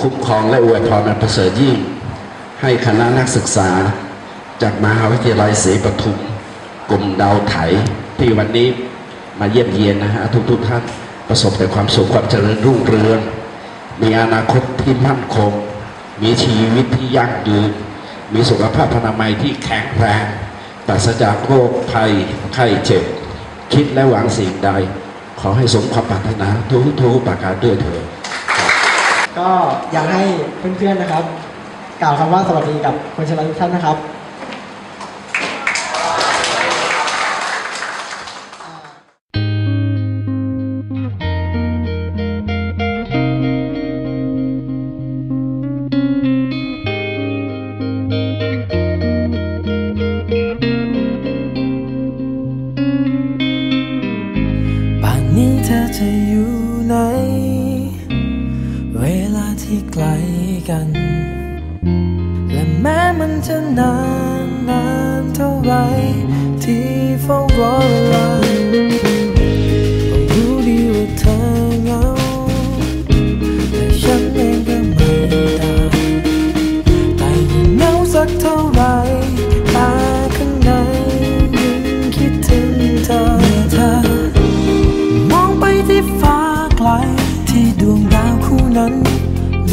คุ้มครองและอวยพรอันประเสริฐยิ่ง ให้คณะนักศึกษา จากมหาวิทยาลัยศรีปทุมกลุ่มดาวไถที่วันนี้มาเยี่ยมเยียนนะฮะทุกทุกๆท่านประสบแต่ความสุขความเจริญรุ่งเรือง มีอนาคตที่มั่นคง มีชีวิตที่ยั่งยืน มีสุขภาพพนามัยที่แข็งแรงปราศจากโรคภัยไข้เจ็บ คิดและหวังสิ่งใด ขอให้สมความปรารถนาทุกทุกๆประการด้วยเถิด ก็อยากให้เพื่อนๆนะครับ กล่าวคำว่าสวัสดีกับคนชนะทุกท่านนะครับป่านนี้ ที่ไกลกัน และแม้มันจะนานนานเท่าไรที่เฝ้ารอ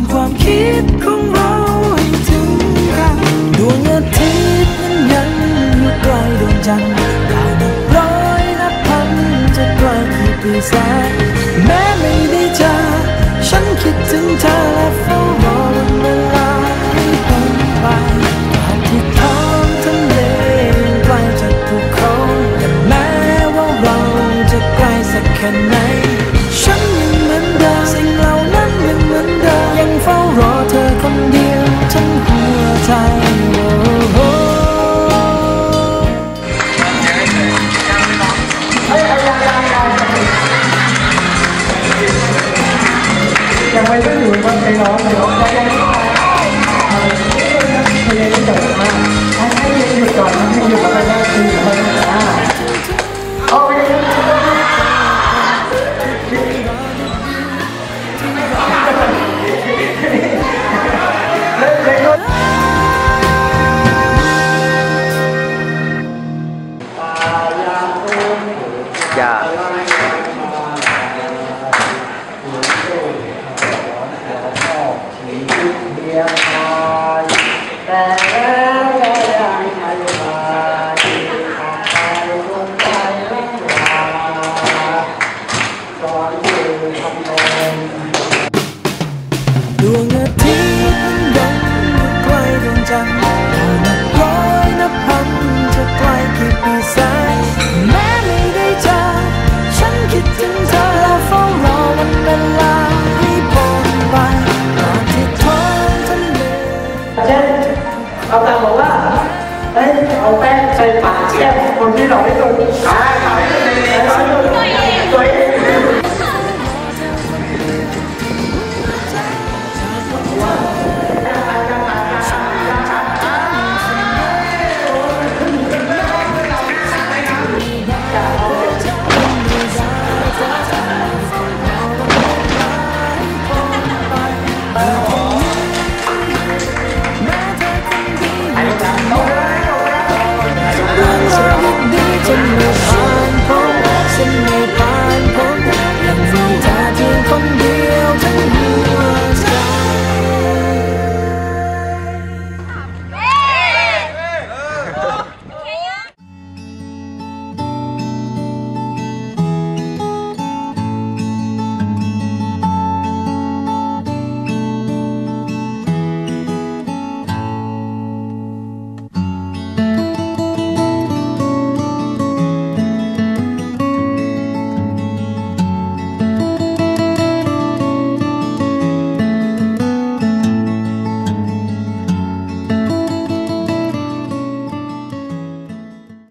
สเชื่อมความคิดของเราให้ถึงกันดวงอาทิตย์นั้นยังอยู่ไกลดวงจันทร์ดาวนับร้อยนับพันจะไกลกี่ปีแสนแม้ไม่ได้เจอฉันคิดถึงเธอและเฝ้ารอวันเวลาให้พ้นไปตราบที่ท้องทะเลไกลจากภูเขาและแม้ว่าเราจะไกลสักแค่ไหน อยู่บนเ哎 to know.